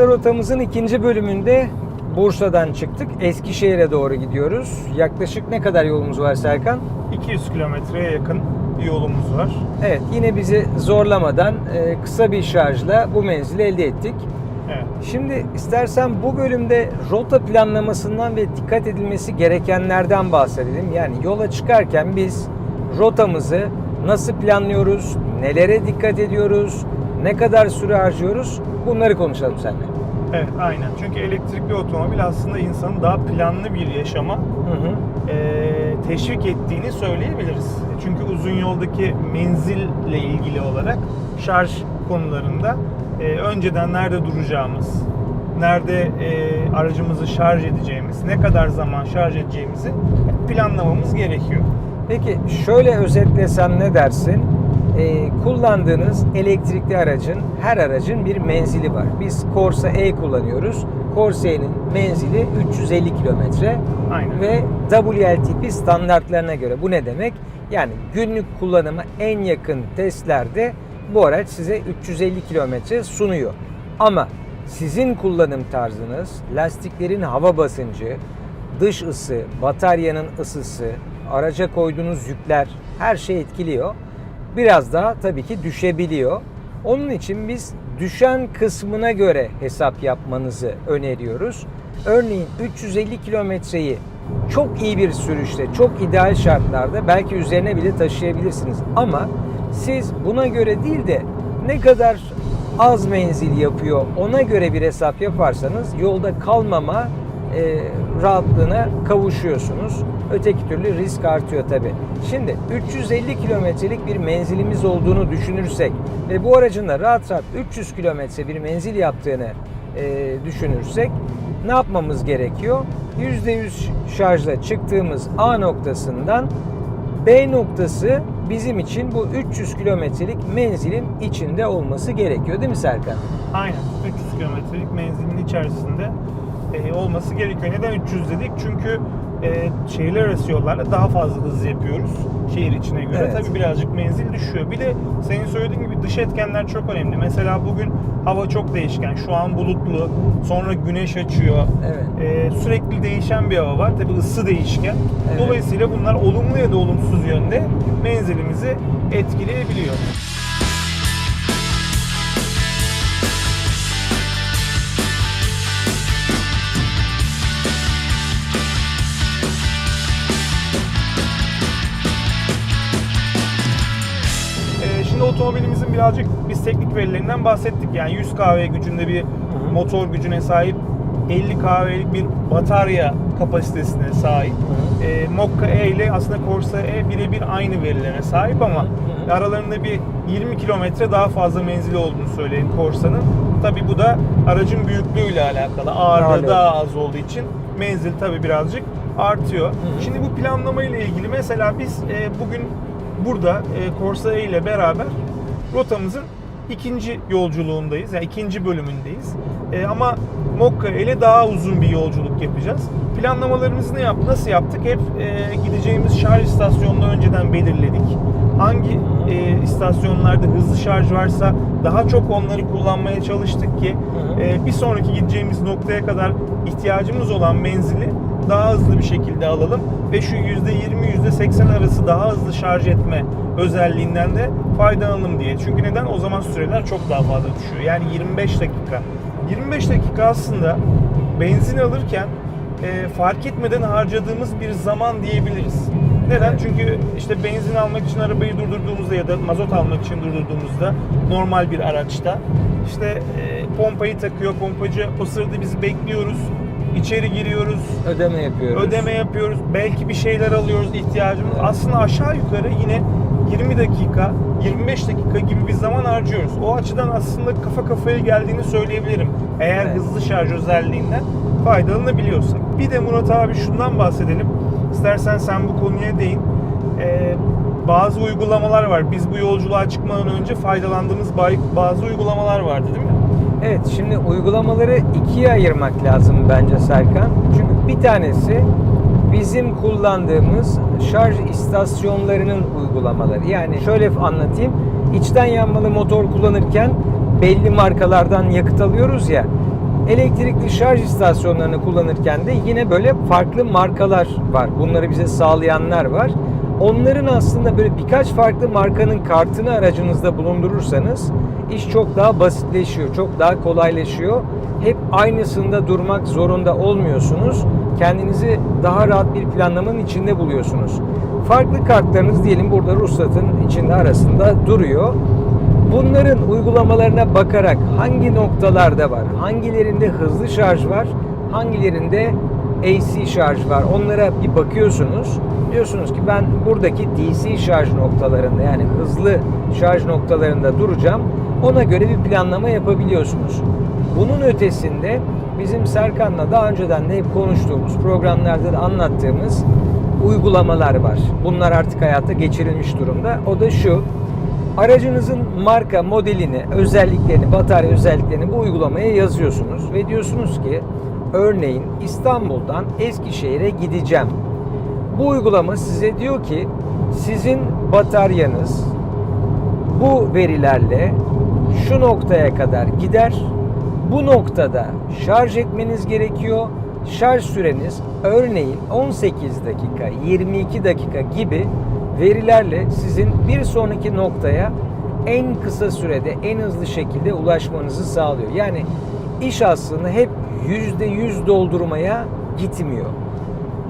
Kısa rotamızın ikinci bölümünde Bursa'dan çıktık. Eskişehir'e doğru gidiyoruz. Yaklaşık ne kadar yolumuz var Serkan? 200 kilometreye yakın bir yolumuz var. Evet yine bizi zorlamadan e, kısa bir şarjla bu menzili elde ettik. Evet. Şimdi istersen bu bölümde rota planlamasından ve dikkat edilmesi gerekenlerden bahsedelim. Yani yola çıkarken biz rotamızı nasıl planlıyoruz, nelere dikkat ediyoruz, ne kadar süre harcıyoruz bunları konuşalım seninle. Evet aynen. Çünkü elektrikli otomobil aslında insanı daha planlı bir yaşama Hı hı. eee, teşvik ettiğini söyleyebiliriz. Çünkü uzun yoldaki menzille ilgili olarak şarj konularında eee, önceden nerede duracağımız, nerede eee, aracımızı şarj edeceğimiz, ne kadar zaman şarj edeceğimizi planlamamız gerekiyor. Peki şöyle özetlesem ne dersin? Ee, kullandığınız elektrikli aracın, her aracın bir menzili var. Biz Corsa E kullanıyoruz. Corsa E'nin menzili 350 kilometre ve WLTP standartlarına göre. Bu ne demek? Yani günlük kullanıma en yakın testlerde bu araç size 350 kilometre sunuyor. Ama sizin kullanım tarzınız, lastiklerin hava basıncı, dış ısı, bataryanın ısısı, araca koyduğunuz yükler her şey etkiliyor. Biraz daha tabii ki düşebiliyor. Onun için biz düşen kısmına göre hesap yapmanızı öneriyoruz. Örneğin 350 kilometreyi çok iyi bir sürüşte, çok ideal şartlarda belki üzerine bile taşıyabilirsiniz. Ama siz buna göre değil de ne kadar az menzil yapıyor ona göre bir hesap yaparsanız yolda kalmama e, rahatlığına kavuşuyorsunuz. Öteki türlü risk artıyor tabi. Şimdi 350 kilometrelik bir menzilimiz olduğunu düşünürsek ve bu aracın da rahat rahat 300 kilometre bir menzil yaptığını e, düşünürsek ne yapmamız gerekiyor? %100 şarjla çıktığımız A noktasından B noktası bizim için bu 300 kilometrelik menzilin içinde olması gerekiyor değil mi Serkan? Aynen. 300 kilometrelik menzilin içerisinde e, olması gerekiyor. Neden 300 dedik? Çünkü e, şehirler arası yollarla daha fazla hız yapıyoruz şehir içine göre. Evet. Tabii birazcık menzil düşüyor. Bir de senin söylediğin gibi dış etkenler çok önemli. Mesela bugün hava çok değişken. Şu an bulutlu. Sonra güneş açıyor. Evet. E, sürekli değişen bir hava var. Tabii ısı değişken. Evet. Dolayısıyla bunlar olumlu ya da olumsuz yönde menzilimizi etkileyebiliyor. Birazcık biz teknik verilerinden bahsettik. Yani 100 kW gücünde bir motor gücüne sahip, 50 kW'lik bir batarya kapasitesine sahip. Ee, Mokka E ile aslında Corsa E birebir aynı verilere sahip ama hı. aralarında bir 20 kilometre daha fazla menzili olduğunu söyleyin Corsa'nın. Tabi bu da aracın büyüklüğüyle alakalı. Ağırlığı Ağırlığı. daha az olduğu için menzil tabi birazcık artıyor. hı. Şimdi bu planlama ile ilgili mesela biz e, bugün burada e, Corsa E ile beraber rotamızın ikinci yolculuğundayız. Yani ikinci bölümündeyiz. E, ama Mokka ile daha uzun bir yolculuk yapacağız. Planlamalarımızı ne yap nasıl yaptık? Hep e, gideceğimiz şarj istasyonunu önceden belirledik. Hangi e, istasyonlarda hızlı şarj varsa daha çok onları kullanmaya çalıştık ki e, bir sonraki gideceğimiz noktaya kadar ihtiyacımız olan menzili daha hızlı bir şekilde alalım ve şu %20 %80 arası daha hızlı şarj etme özelliğinden de faydalanalım diye. Çünkü neden? O zaman süreler çok daha fazla düşüyor. Yani 25 dakika. 25 dakika aslında benzin alırken e, fark etmeden harcadığımız bir zaman diyebiliriz. Neden? Çünkü işte benzin almak için arabayı durdurduğumuzda ya da mazot almak için durdurduğumuzda normal bir araçta işte e, pompayı takıyor pompacı o sırada biz bekliyoruz. İçeri giriyoruz. Ödeme yapıyoruz. Ödeme yapıyoruz. Belki bir şeyler alıyoruz ihtiyacımız. Aslında aşağı yukarı yine 20 dakika, 25 dakika gibi bir zaman harcıyoruz. O açıdan aslında kafa kafaya geldiğini söyleyebilirim. Eğer Evet. hızlı şarj özelliğinden faydalanabiliyorsak. Bir de Murat abi şundan bahsedelim. İstersen sen bu konuya değin. Ee, bazı uygulamalar var. Biz bu yolculuğa çıkmadan önce faydalandığımız bazı uygulamalar vardı değil mi? Evet şimdi uygulamaları ikiye ayırmak lazım bence Serkan. Çünkü bir tanesi bizim kullandığımız şarj istasyonlarının uygulamaları. Yani şöyle anlatayım. İçten yanmalı motor kullanırken belli markalardan yakıt alıyoruz ya. Elektrikli şarj istasyonlarını kullanırken de yine böyle farklı markalar var. Bunları bize sağlayanlar var. Onların aslında böyle birkaç farklı markanın kartını aracınızda bulundurursanız iş çok daha basitleşiyor, çok daha kolaylaşıyor. Hep aynısında durmak zorunda olmuyorsunuz. Kendinizi daha rahat bir planlamanın içinde buluyorsunuz. Farklı kartlarınız diyelim burada ruhsatın içinde arasında duruyor. Bunların uygulamalarına bakarak hangi noktalarda var, hangilerinde hızlı şarj var, hangilerinde AC şarj var onlara bir bakıyorsunuz. Diyorsunuz ki ben buradaki DC şarj noktalarında yani hızlı şarj noktalarında duracağım. Ona göre bir planlama yapabiliyorsunuz. Bunun ötesinde bizim Serkan'la daha önceden de hep konuştuğumuz, programlarda da anlattığımız uygulamalar var. Bunlar artık hayata geçirilmiş durumda. O da şu. Aracınızın marka, modelini, özelliklerini, batarya özelliklerini bu uygulamaya yazıyorsunuz ve diyorsunuz ki örneğin İstanbul'dan Eskişehir'e gideceğim. Bu uygulama size diyor ki sizin bataryanız bu verilerle şu noktaya kadar gider. Bu noktada şarj etmeniz gerekiyor. Şarj süreniz örneğin 18 dakika, 22 dakika gibi verilerle sizin bir sonraki noktaya en kısa sürede, en hızlı şekilde ulaşmanızı sağlıyor. Yani iş aslında hep %100 doldurmaya gitmiyor.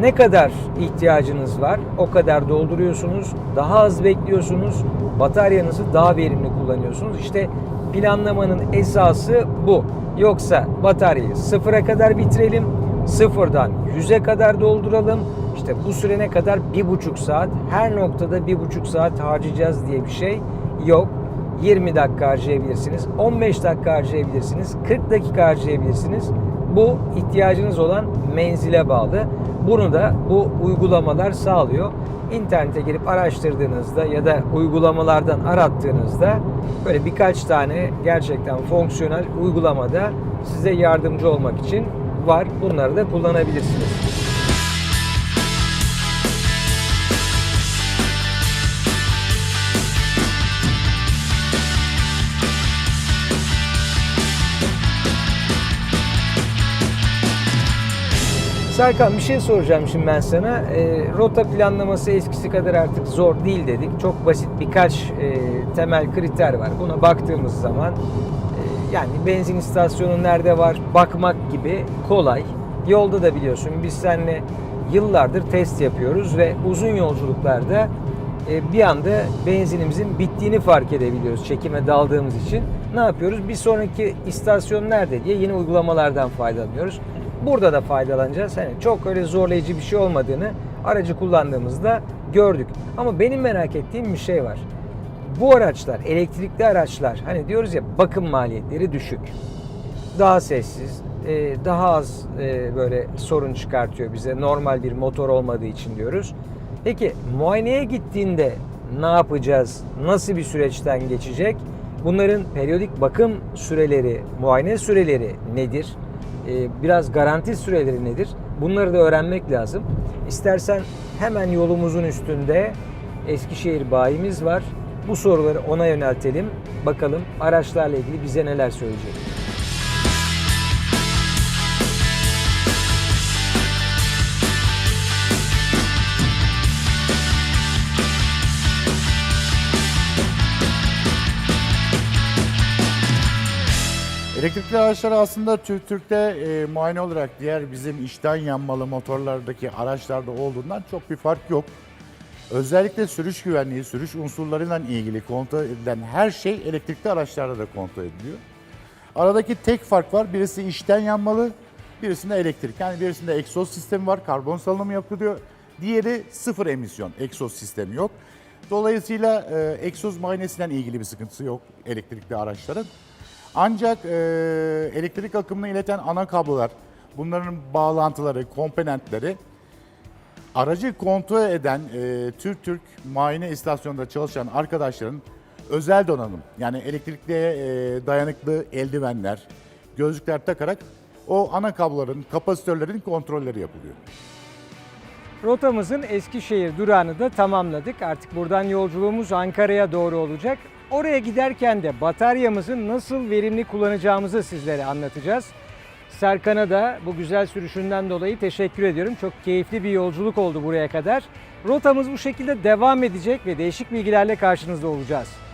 Ne kadar ihtiyacınız var o kadar dolduruyorsunuz. Daha az bekliyorsunuz. Bataryanızı daha verimli kullanıyorsunuz. İşte planlamanın esası bu. Yoksa bataryayı sıfıra kadar bitirelim. Sıfırdan 100'e kadar dolduralım. İşte bu süre ne kadar? Bir buçuk saat. Her noktada bir buçuk saat harcayacağız diye bir şey yok. 20 dakika harcayabilirsiniz, 15 dakika harcayabilirsiniz, 40 dakika harcayabilirsiniz. Bu ihtiyacınız olan menzile bağlı. Bunu da bu uygulamalar sağlıyor. İnternete girip araştırdığınızda ya da uygulamalardan arattığınızda böyle birkaç tane gerçekten fonksiyonel uygulamada size yardımcı olmak için var. Bunları da kullanabilirsiniz. Serkan bir şey soracağım şimdi ben sana. E, rota planlaması eskisi kadar artık zor değil dedik. Çok basit birkaç e, temel kriter var. Buna baktığımız zaman e, yani benzin istasyonu nerede var bakmak gibi kolay. Yolda da biliyorsun biz seninle yıllardır test yapıyoruz ve uzun yolculuklarda e, bir anda benzinimizin bittiğini fark edebiliyoruz çekime daldığımız için. Ne yapıyoruz? Bir sonraki istasyon nerede diye yeni uygulamalardan faydalanıyoruz. Burada da faydalanacağız. Hani çok öyle zorlayıcı bir şey olmadığını aracı kullandığımızda gördük. Ama benim merak ettiğim bir şey var. Bu araçlar, elektrikli araçlar hani diyoruz ya bakım maliyetleri düşük. Daha sessiz, e, daha az e, böyle sorun çıkartıyor bize normal bir motor olmadığı için diyoruz. Peki muayeneye gittiğinde ne yapacağız? Nasıl bir süreçten geçecek? Bunların periyodik bakım süreleri, muayene süreleri nedir? Ee, Biraz garanti süreleri nedir? Bunları da öğrenmek lazım. İstersen hemen yolumuzun üstünde Eskişehir bayimiz var. Bu soruları ona yöneltelim. Bakalım araçlarla ilgili bize neler söyleyecek. Elektrikli araçlar aslında Türk Türk'te e, muayene olarak diğer bizim içten yanmalı motorlardaki araçlarda olduğundan çok bir fark yok. Özellikle sürüş güvenliği, sürüş unsurlarıyla ilgili kontrol edilen her şey elektrikli araçlarda da kontrol ediliyor. Aradaki tek fark var. Birisi içten yanmalı, birisinde elektrik. Yani birisinde egzoz sistemi var, karbon salınımı yapılıyor. Diğeri sıfır emisyon, egzoz sistemi yok. Dolayısıyla e, egzoz muayenesiyle ilgili bir sıkıntısı yok elektrikli araçların. Ancak e, elektrik akımını ileten ana kablolar, bunların bağlantıları, komponentleri aracı kontrol eden e, Türk Türk muayene istasyonunda çalışan arkadaşların özel donanım yani elektrikliğe e, dayanıklı eldivenler, gözlükler takarak o ana kabloların, kapasitörlerin kontrolleri yapılıyor. Rotamızın Eskişehir durağını da tamamladık. Artık buradan yolculuğumuz Ankara'ya doğru olacak. Oraya giderken de bataryamızı nasıl verimli kullanacağımızı sizlere anlatacağız. Serkan'a da bu güzel sürüşünden dolayı teşekkür ediyorum. Çok keyifli bir yolculuk oldu buraya kadar. Rotamız bu şekilde devam edecek ve değişik bilgilerle karşınızda olacağız.